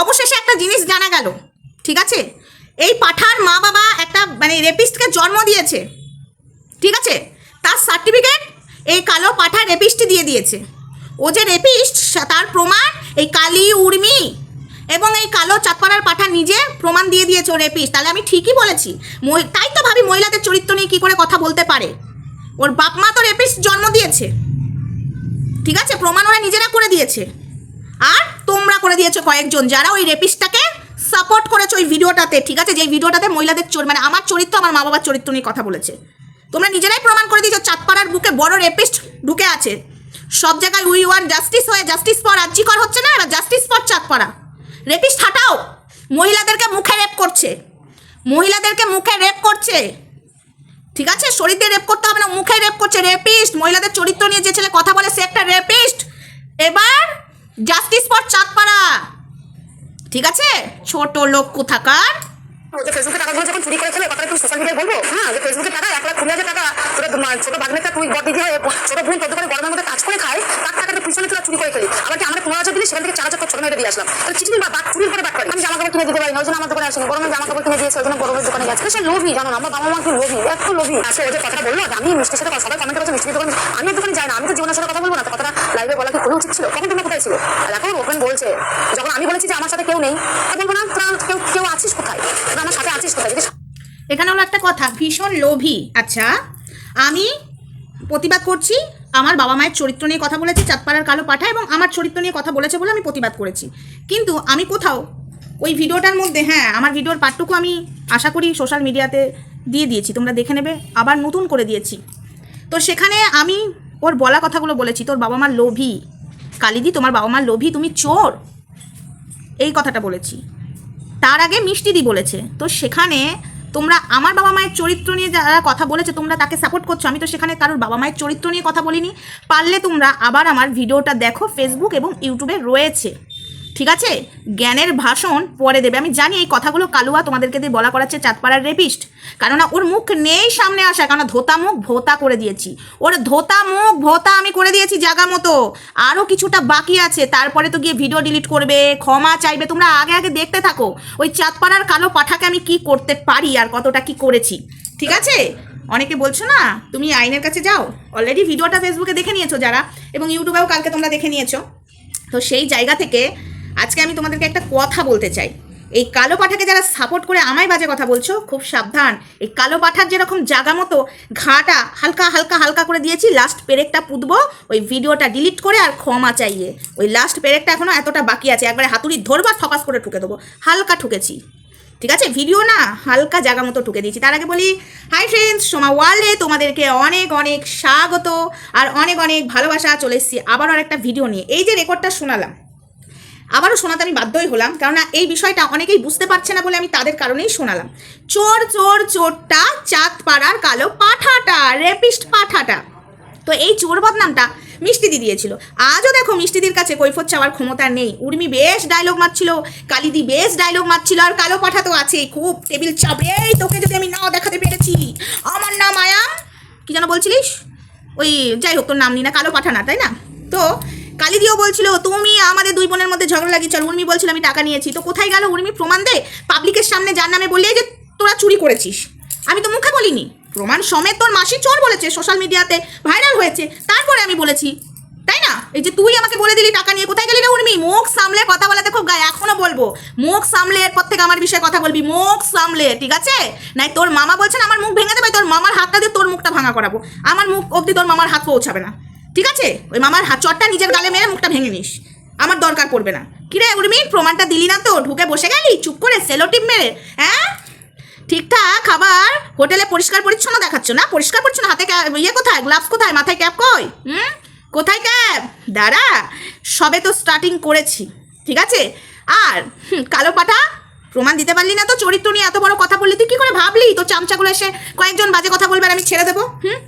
অবশেষে একটা জিনিস জানা গেল, ঠিক আছে? এই পাঠার মা বাবা একটা মানে রেপিস্টকে জন্ম দিয়েছে, ঠিক আছে? তার সার্টিফিকেট এই কালো পাঠা রেপিস্টই দিয়ে দিয়েছে। ও যে রেপিস্ট তার প্রমাণ এই কালি উর্মি এবং এই কালো চাঁদপাড়ার পাঠা নিজে প্রমাণ দিয়ে দিয়েছে ও রেপিস্ট তাহলে আমি ঠিকই বলেছি। তাই তো ভাবি মহিলাদের চরিত্র নিয়ে কী করে কথা বলতে পারে। ওর বাপ মা তো রেপিস্ট জন্ম দিয়েছে, ঠিক আছে? প্রমাণ ওরা নিজেরা করে দিয়েছে। আর তোমরা করে দিয়েছ কয়েকজন যারা ওই রেপিস্টটাকে সাপোর্ট করেছ ওই ভিডিওটাতে, ঠিক আছে? যে ভিডিওটাতে মহিলাদের চোর মানে আমার চরিত্র, আমার মা বাবার চরিত্র নিয়ে কথা বলেছে। তোমরা নিজেরাই প্রমাণ করে দিয়েছ, চাঁদপাড়ার বুকে বড় রেপিস্ট ঢুকে আছে। সব জায়গায় উই ওয়ান জাস্টিস হয়ে, জাস্টিস ফর রাজ্যিকর হচ্ছে না, এবার জাস্টিস ফর চাঁদপাড়া। রেপিস্ট হাটাও, মহিলাদেরকে মুখে রেপ করছে। মহিলাদেরকে মুখে রেপ করছে। ঠিক আছে? শরীরে রেপ করতে হবে না, মুখে রেপ করছে। রেপিস্ট, মহিলাদের চরিত্র নিয়ে যে ছেলে কথা বলে, সে একটা রেপিস্ট। এবার জাস্টিস ফর চাঁদপাড়া। ঠিক আছে? ছোট লোক কোথাকার? চুরি করে সোশ্যাল বলব? হ্যাঁ যে ফেসবুকে টাকা, এক লাখ কুড়ি হাজার টাকা ভাগ্নেটা তুই মধ্যে কাজ করে পিছনে চুরি করে খেলি কি আমরা পনেরো হাজার চার হাজার ছোট দিয়ে আসলাম। তাহলে বা করে করি। আমি জামা কাপড় দিতে পারি না আমার দোকানে দোকানে গেছে। জানো আমার বাবা মা কি আসলে ওই যে কথাটা বলল মিষ্টির সাথে আমি দোকানে যাই না, আমি তো জীবনের সাথে কথা বলব না তো কথাটা লাইভে বলা কি কোনো উচিত ছিল তখন তোমরা কোথায় ছিল? আর এখন ওপেন বলছে, যখন আমি বলেছি যে আমার সাথে কেউ নেই তখন বলব, না, তোরা কেউ কেউ আছিস কোথায়? তোরা আমার সাথে আছিস কোথায়? এখানে হলো একটা কথা, ভীষণ লোভী। আচ্ছা আমি প্রতিবাদ করছি, আমার বাবা মায়ের চরিত্র নিয়ে কথা বলেছি, চাঁদপাড়ার কালো পাঠা, এবং আমার চরিত্র নিয়ে কথা বলেছে বলে আমি প্রতিবাদ করেছি। কিন্তু আমি কোথাও ওই ভিডিওটার মধ্যে হ্যাঁ আমার ভিডিওর পার্টটুকু আমি আশা করি সোশ্যাল মিডিয়াতে দিয়ে দিয়েছি, তোমরা দেখে নেবে, আবার নতুন করে দিয়েছি। তো সেখানে আমি ওর বলা কথাগুলো বলেছি, তোর বাবা মার লোভী। কালিদি, তোমার বাবা মার লোভী, তুমি চোর। এই কথাটা বলেছি। তার আগে মিষ্টিদি বলেছে। তো সেখানে তোমরা আমার বাবা মায়ের চরিত্র নিয়ে যারা কথা বলেছে, তোমরা তাকে সাপোর্ট করছ। আমি তো সেখানে কারোর বাবা মায়ের চরিত্র নিয়ে কথা বলিনি। পারলে তোমরা আবার আমার ভিডিওটা দেখো ফেসবুক এবং ইউটিউবে রয়েছে। ঠিক আছে? জ্ঞানের ভাষণ পরে দেবে। আমি জানি এই কথাগুলো কালুয়া তোমাদেরকে দিয়ে বলা করাচ্ছে চাঁদপাড়ার রেপিস্ট। কেননা ওর মুখ নেই সামনে আসা, কেননা ধোতা মুখ ভোতা করে দিয়েছি। ওর ধোতা মুখ ভোতা আমি করে দিয়েছি জায়গা মতো। আরও কিছুটা বাকি আছে। তারপরে তো গিয়ে ভিডিও ডিলিট করবে, ক্ষমা চাইবে। তোমরা আগে আগে দেখতে থাকো, ওই চাঁদপাড়ার কালো পাঠাকে আমি কি করতে পারি আর কতটা কি করেছি। ঠিক আছে? অনেকে বলছো না, তুমি আইনের কাছে যাও। অলরেডি ভিডিওটা ফেসবুকে দেখে নিয়েছো যারা, এবং ইউটিউবেও কালকে তোমরা দেখে নিয়েছো। তো সেই জায়গা থেকে আজকে আমি তোমাদেরকে একটা কথা বলতে চাই। এই কালো পাঠাকে যারা সাপোর্ট করে আমায় বাজে কথা বলছো, খুব সাবধান। এই কালো পাঠার যেরকম জাগা মতো ঘাটা হালকা হালকা হালকা করে দিয়েছি লাস্ট পেরেকটা পুঁতবো, ওই ভিডিওটা ডিলিট করে আর ক্ষমা চাইয়ে। ওই লাস্ট পেরেকটা এখনও এতটা বাকি আছে, একবারে হাতুড়ি ধরবা ঠকাস করে ঠুকে দেবো। হালকা ঠুকেছি। ঠিক আছে? ভিডিও না হালকা জায়গা মতো ঠুকে দিয়েছি। তার আগে বলি হাই ফ্রেন্ডস সোমা ওয়ার্ল্ডে তোমাদেরকে অনেক অনেক স্বাগত আর অনেক অনেক ভালোবাসা। চলে এসেছি আবারও একটা ভিডিও নিয়ে। এই যে রেকর্ডটা শোনালাম আবারও শোনাতে আমি বাধ্যই হলাম, কেননা এই বিষয়টা অনেকেই বুঝতে পারছে না বলে আমি তাদের কারণেই শোনালাম। চোর চোর, চোরটা চাঁদ পাড়ার কালো পাঠাটা, রেপিস্ট পাঠাটা। তো এই চোর বদনামটা মিষ্টি মিষ্টিদি দিয়েছিল। আজও দেখো মিষ্টি মিষ্টিদির কাছে কৈফত চাওয়ার ক্ষমতা নেই। উর্মি বেশ ডায়লগ মারছিল, কালিদি বেশ ডায়লগ মারছিল, আর কালো পাঠা তো আছেই। খুব টেবিল চাপড়ে এই তোকে যদি আমি নাও দেখাতে পেরেছি। আমার নাম আয়াম। কি যেন বলছিলিস? ওই যাই হোক, তোর নাম নি না কালো পাঠা না, তাই না? তো কালিদিও বলছিল, তুমি আমাদের দুই বোনের মধ্যে ঝগড়া লাগিয়েছ চল, উর্মি বলছিল, আমি টাকা নিয়েছি। তো কোথায় গেল উর্মি? প্রমাণ দে। পাবলিকের সামনে যার নামে বললে যে তোরা চুরি করেছিস। আমি তো মুখে বলিনি। প্রমাণ সমেত তোর মাসি চোর বলেছে সোশ্যাল মিডিয়াতে, ভাইরাল হয়েছে। তারপরে আমি বলেছি, তাই না? এই যে তুই আমাকে বলে দিলি টাকা নিয়ে, কোথায় গেলি রে উর্মি? মুখ সামলে কথা বলাতে খুব গায়ে, এখনও বলব। মুখ সামলে এরপর থেকে আমার বিষয়ে কথা বলবি। মুখ সামলে, ঠিক আছে? নাই, তোর মামা বলছেন আমার মুখ ভেঙে দেবে, তোর মামার হাতটা দিয়ে তোর মুখটা ভাঙা করাবো। আমার মুখ অবধি তোর মামার হাত পৌঁছাবে না। ঠিক আছে? ওই মামার হাত চটটা নিজের গালে মেরে মুখটা ভেঙে নিস। আমার দরকার পড়বে না। কিরে উর্মি প্রমাণটা দিলি না তো? ঢুকে বসে গেলি? চুপ করে সেলো টিপ মেরে হ্যাঁ? ঠিকঠাক, খাবার? হোটেলে পরিষ্কার পরিচ্ছন্ন দেখাচ্ছ না? পরিষ্কার পরিচ্ছন্ন, হাতে ইয়ে কোথায়? গ্লাভস কোথায়? মাথায় ক্যাপ কই? হুম? কোথায় ক্যাব দাঁড়া, সবে তো স্টার্টিং করেছি, ঠিক আছে? আর কালো পাঠা প্রমাণ দিতে পারলি না তো? চরিত্র নিয়ে এত বড় কথা বললি, তুই কী করে ভাবলি? তো চামচাগুলো এসে কয়েকজন বাজে কথা বলবে আর আমি ছেড়ে দেবো? হুম?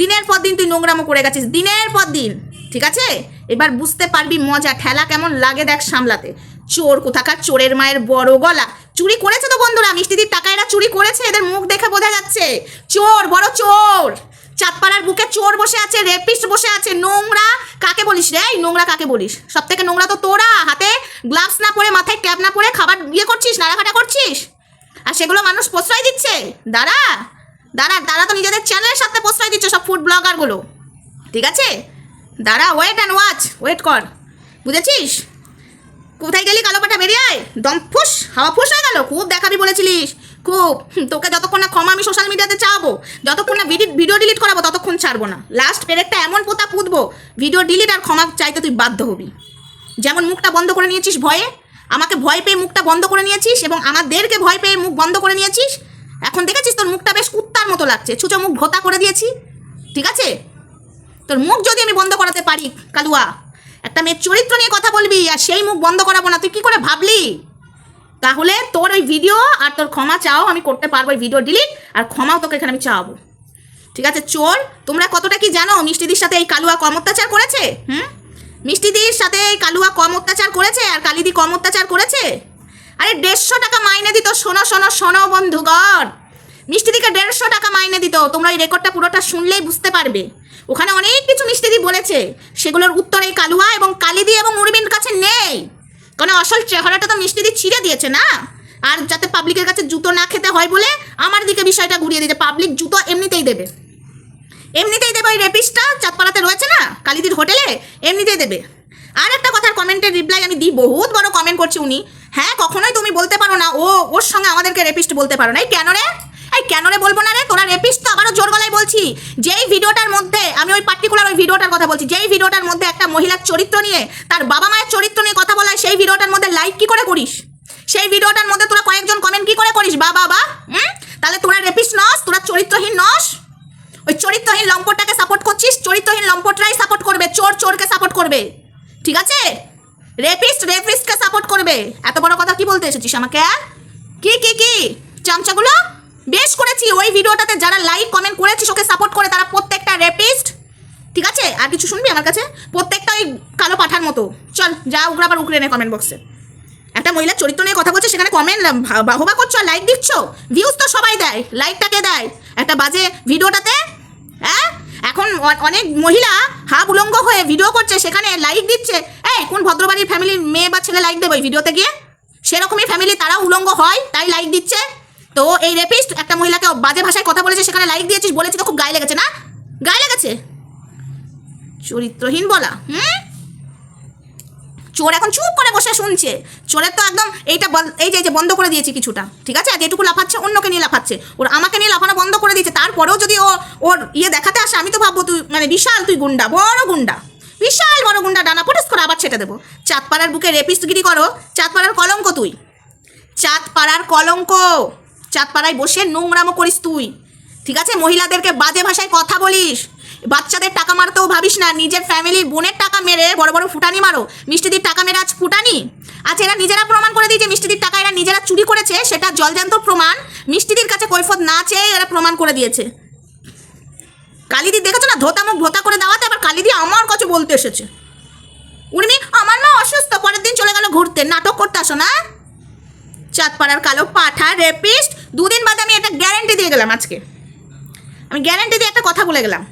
দিনের পর দিন তুই নোংরামো করে গেছিস, দিনের পর দিন। ঠিক আছে? এবার বুঝতে পারবি মজা। ঠেলা কেমন লাগে দেখ সামলাতে। চোর কোথাকার? চোরের মায়ের বড় গলা। চুরি করেছে তো বন্ধুরা মিষ্টিদির টাকা এরা চুরি করেছে, এদের মুখ দেখে বোঝা যাচ্ছে। চোর, বড় চোর! চাঁদপাড়ার বুকে চোর বসে আছে রেপিস্ট বসে আছে। নোংরা কাকে বলিস রে? নোংরা কাকে বলিস? সব থেকে নোংরা তো তোরা। হাতে গ্লাভস না পরে, মাথায় ক্যাপ না পরে খাবার ইয়ে করছিস নাড়াঘাটা করছিস? আর সেগুলো মানুষ প্রশ্রয় দিচ্ছে? দাঁড়া। দাঁড়া দাঁড়া তো নিজেদের চ্যানেলের সাথে প্রশ্রয় দিচ্ছে সব ফুড ব্লগারগুলো ঠিক আছে? দাঁড়া ওয়েট অ্যান্ড ওয়াচ ওয়েট কর। বুঝেছিস? কোথায় গেলি, কালো পাটা বেরিয়ে আয়? দম ফুস, হাওয়া ফুস হয়ে গেল, খুব দেখাবি বলেছিলিস। খুব তোকে যতক্ষণ না ক্ষমা আমি সোশ্যাল মিডিয়াতে চাবো, যতক্ষণ না ভিডিও ডিলিট করাবো, ততক্ষণ ছাড়বো না। লাস্ট পেরেকটা এমন পোতা পুঁতবো ভিডিও ডিলিট আর ক্ষমা চাইতে তুই বাধ্য হবি। যেমন মুখটা বন্ধ করে নিয়েছিস ভয়ে, আমাকে ভয় পেয়ে মুখটা বন্ধ করে নিয়েছিস এবং আমাদেরকে ভয় পেয়ে মুখ বন্ধ করে নিয়েছিস, এখন দেখেছিস তোর মুখটা বেশ কুত্তার মতো লাগছে, ছুচো মুখ ভোতা করে দিয়েছি, ঠিক আছে? তোর মুখ যদি আমি বন্ধ করাতে পারি, কালুয়া। একটা মেয়ের চরিত্র নিয়ে কথা বলবি, আর সেই মুখ বন্ধ করাবো না। তুই কি করে ভাবলি? তাহলে তোর ওই ভিডিও আর তোর ক্ষমা চাও, আমি করতে পারব ওই ভিডিও ডিলিট আর ক্ষমাও তোকে এখানে আমি চাওয়াবো। ঠিক আছে, চোর, তোমরা কতটা কি জানো মিষ্টিদির সাথে এই কালুয়া কম অত্যাচার করেছে? হুম? মিষ্টিদির সাথে এই কালুয়া কম অত্যাচার করেছে, আর কালিদি কম অত্যাচার করেছে? আরে দেড়শো টাকা মাইনে দিত শোনো শোনো শোনো, বন্ধুগণ। মিষ্টিদিকে দেড়শো টাকা মাইনে দিত। তোমরা এই রেকর্ডটা পুরোটা শুনলেই বুঝতে পারবে। ওখানে অনেক কিছু মিষ্টিদি বলেছে। সেগুলোর উত্তর এই কালুয়া এবং কালিদি এবং উর্মির কাছে নেই। কারণ আসল চেহারাটা তো মিষ্টিদি ছিঁড়ে দিয়েছে না? আর যাতে পাবলিকের কাছে জুতো না খেতে হয় বলে আমার দিকে বিষয়টা ঘুরিয়ে দিয়েছে। পাবলিক জুতো এমনিতেই দেবে। এমনিতেই দেবে ওই রেপিসটা চাঁদপাড়াতে রয়েছে না? কালিদির হোটেলে? এমনিতেই দেবে। আর একটা কথার কমেন্টের রিপ্লাই আমি দিই। বহুত বড় কমেন্ট করছি উনি। হ্যাঁ কখনোই তুমি বলতে পারো না। ও, ওর সঙ্গে আমাদেরকে রেপিস্ট বলতে পারো না এই কেন রে? এই কেন রে বলব না রে? তোরা রেপিস্ট তো আবারও জোর গলায় বলছি। যেই ভিডিওটার মধ্যে আমি ওই পার্টিকুলার ওই ভিডিওটার কথা বলছি যেই ভিডিওটার মধ্যে একটা মহিলার চরিত্র নিয়ে তার বাবা মায়ের চরিত্র নিয়ে কথা বলা হয়, সেই ভিডিওটার মধ্যে লাইক কি করে করিস? সেই ভিডিওটার মধ্যে তোরা কয়েকজন কমেন্ট কি করে করিস? বা বাবা হুম? তাহলে তোরা রেপিস্ট নস তোরা চরিত্রহীন নস। ওই চরিত্রহীন লম্পটটাকে সাপোর্ট করছিস চরিত্রহীন লম্পটরাই সাপোর্ট করবে চোর চোরকে সাপোর্ট করবে। ঠিক আছে? রেপিস্ট রেপিস্টকে সাপোর্ট করবে। এত বড় কথা কি বলতে এসেছিস আমাকে? কি কি কি? চামচাগুলো? বেশ করেছি, ওই ভিডিওটাতে যারা লাইক কমেন্ট করেছিস, ওকে সাপোর্ট করে তারা প্রত্যেকটা রেপিস্ট ঠিক আছে? আর কিছু শুনবি আমার কাছে? প্রত্যেকটা ওই কালো পাঠার মতো। চল, যা উগরা আবার উকরে নে কমেন্ট বক্সে একটা মহিলার চরিত্র নিয়ে কথা বলছে সেখানে কমেন্ট বাহবা করছ আর লাইক দিচ্ছ? ভিউজ তো সবাই দেয় লাইকটাকে দেয়। একটা বাজে ভিডিওটাতে হ্যাঁ? এখন অনেক মহিলা হা উলঙ্গ হয়ে ভিডিও করছে, সেখানে লাইক দিচ্ছে। এই, কোন ভদ্রবাড়ির ফ্যামিলির মেয়ে বা ছেলে লাইক দেবে ওই ভিডিওতে গিয়ে? সেরকমই ফ্যামিলি তারা উলঙ্গ হয়, তাই লাইক দিচ্ছে। তো এই রেপিস্ট একটা মহিলাকে বাজে ভাষায় কথা বলেছে, সেখানে লাইক দিয়েছিস, বলেছি তো খুব গায়ে লেগেছে, না? গায়ে লেগেছে? চরিত্রহীন বলা, হুম? চোর এখন চুপ করে বসে শুনছে। চোরের তো একদম এইটা এই যে বন্ধ করে দিয়েছে কিছুটা, ঠিক আছে? যেটুকু লাফাচ্ছে, অন্যকে নিয়ে লাফাচ্ছে। ওর আমাকে নিয়ে লাফানো বন্ধ করে দিয়েছে, তারপরেও যদি ও, ওর ইয়ে দেখাতে আসে, আমি তো ভাববো তুই মানে বিশাল তুই গুন্ডা, বড় গুন্ডা, বিশাল বড় গুন্ডা, ডানা পটাস করে আবার ছেটে দেবো। চাঁদপাড়ার বুকে রেপিস্টগিরি করো, চাঁদপাড়ার কলঙ্ক তুই। চাঁদপাড়ার কলঙ্ক। চাঁদপাড়ায় বসে নোংরামো করিস তুই। ঠিক আছে? মহিলাদেরকে বাজে ভাষায় কথা বলিস। বাচ্চাদের টাকা মারতেও ভাবিস না। নিজের ফ্যামিলির বোনের টাকা মেরে বড় বড় ফুটানি মারো। মিষ্টিদির টাকা মেরে আজ ফুটানি? আজ এরা নিজেরা প্রমাণ করে দিয়েছে মিষ্টিদির টাকা এরা নিজেরা চুরি করেছে, সেটা জলজান্ত প্রমাণ। মিষ্টিদির কাছে কৈফত না চেয়ে এরা প্রমাণ করে দিয়েছে। কালিদি দেখেছ না? ধোতা মুখ ভোতা করে দেওয়াতে আবার কালিদি আমার কাছে বলতে এসেছে। উর্মি, আমার মা অসুস্থ। পরের দিন চলে গেল ঘুরতে। নাটক করতে আসো না? চাঁদপাড়ার কালো পাঠা রেপিস্ট দুদিন বাদে আমি একটা গ্যারেন্টি দিয়ে গেলাম আজকে। আমি গ্যারেন্টি দিয়ে একটা কথা বলে গেলাম।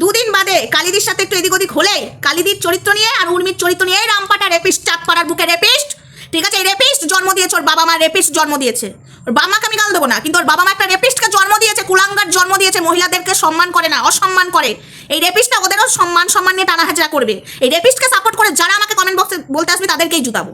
দুদিন বাদে কালিদির সাথে একটু এদিক ওদিক হলে কালিদির চরিত্র নিয়ে আর উর্মির চরিত্র নিয়ে রামপাটা রেপিস্ট চাঁদপাড়ার বুকে রেপিস্ট ঠিক আছে? এই রেপিস্ট জন্ম দিয়েছে, ওর বাবা মা রেপিস্ট জন্ম দিয়েছে। ওর বাবা মাকে আমি গাল দেবো না, কিন্তু ওর বাবা মা একটা রেপিস্টকে জন্ম দিয়েছে, কুলাঙ্গার জন্ম দিয়েছে, মহিলাদেরকে সম্মান করে না, অসম্মান করে। এই রেপিস্টটা ওদেরও সম্মান সম্মান নিয়ে টানা হাজরা করবে। এই রেপিস্টকে সাপোর্ট করে যারা আমাকে কমেন্ট বক্সে বলতে আসবে, তাদেরকেই জুতাবো।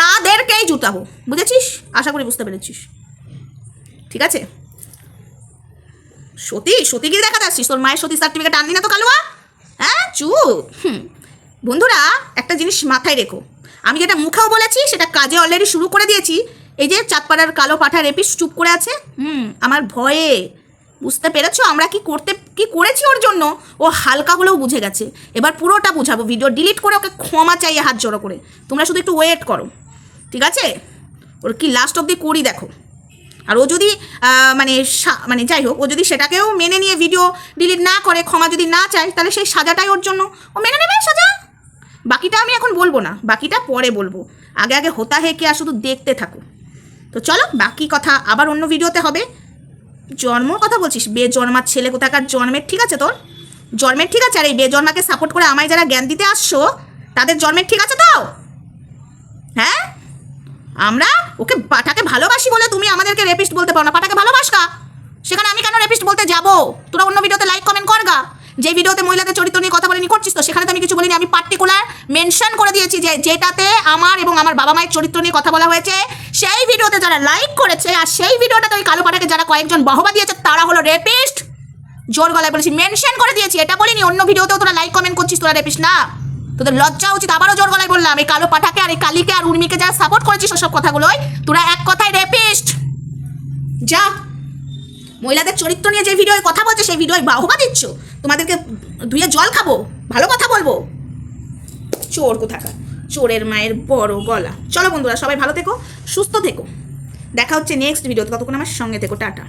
তাদেরকেই জুতাবো। বুঝেছিস? আশা করি বুঝতে পেরেছিস। ঠিক আছে? সতী, সতীগিরি দেখা যাচ্ছিস তোর মায়ের সতী সার্টিফিকেট আনলি না তো কালুয়া? হ্যাঁ? চুপ। হুম। বন্ধুরা, একটা জিনিস মাথায় রেখো। আমি যেটা মুখেও বলেছি, সেটা কাজে অলরেডি শুরু করে দিয়েছি। এই যে চাঁদপাড়ার কালো পাঠার এপিস চুপ করে আছে? হুম, আমার ভয়ে। বুঝতে পেরেছ? আমরা কি করতে, কি করেছি ওর জন্য? ও হালকা হলেও বুঝে গেছে। এবার পুরোটা বুঝাবো। ভিডিও ডিলিট করে ওকে ক্ষমা চাইয়ে হাত জড়ো করে। তোমরা শুধু একটু ওয়েট করো। ঠিক আছে? ওর কি লাস্ট অবধি করি দেখো। আর ও যদি মানে মানে যাই হোক, ও যদি সেটাকেও মেনে নিয়ে ভিডিও ডিলিট না করে, ক্ষমা যদি না চায়, তাহলে সেই সাজাটাই ওর জন্য। ও মেনে নেবে সাজা? বাকিটা আমি এখন বলব না, বাকিটা পরে বলব। আগে আগে হোতা হে কে আর শুধু দেখতে থাকো। তো চলো, বাকি কথা আবার অন্য ভিডিওতে হবে। জন্ম কথা বলছিস? বেজন্মার ছেলে কোথাকার জন্মের ঠিক আছে তোর? জন্মের ঠিক আছে? আর এই বেজন্মাকে সাপোর্ট করে আমায় যারা জ্ঞান দিতে আসছো, তাদের জন্মের ঠিক আছে তো? হ্যাঁ? আমরা? ওকে পাঠাকে ভালোবাসি বলে তুমি আমাদেরকে রেপিস্ট বলতে পারো না। পাঠাকে ভালোবাসকা? সেখানে আমি কেন রেপিস্ট বলতে যাব? তোরা অন্য ভিডিওতে লাইক কমেন্ট করগা। যে ভিডিওতে মহিলাদের চরিত্র নিয়ে কথা বলিনি, করছিস তো? সেখানে তো আমি কিছু বলিনি। আমি পার্টিকুলার মেনশন করে দিয়েছি যে যেটাতে আমার এবং আমার বাবা মায়ের চরিত্র নিয়ে কথা বলা হয়েছে। সেই ভিডিওতে যারা লাইক করেছে, আর সেই ভিডিওটাতে ওই কালো পাঠাকে যারা কয়েকজন বাহবা দিয়েছে, তারা হলো রেপিস্ট জোর গলায় বলেছি মেনশন করে দিয়েছি। এটা বলিনি, অন্য ভিডিওতেও তোরা লাইক কমেন্ট করছিস, তোরা রেপিস্ট না। তোদের লজ্জা উচিত, আবারও জোর গলায় বললাম, এই কালো পাঠাকে আর এই কালিকে আর উর্মিকে যারা সাপোর্ট করেছিস ওসব কথাগুলোই তোরা এক কথায় রেপিস্ট যা, মহিলাদের চরিত্র নিয়ে যে ভিডিওয় কথা বলছে, সেই ভিডিওয় বাহবা দিচ্ছ। তোমাদেরকে ধুয়ে জল খাব, ভালো কথা বলব। চোর কোথাকার, চোরের মায়ের বড় গলা। চলো বন্ধুরা, সবাই ভালো থেকো, সুস্থ থেকো। দেখা হচ্ছে নেক্সট ভিডিওতে ততক্ষণ আমার সঙ্গে থেকো, টাটা।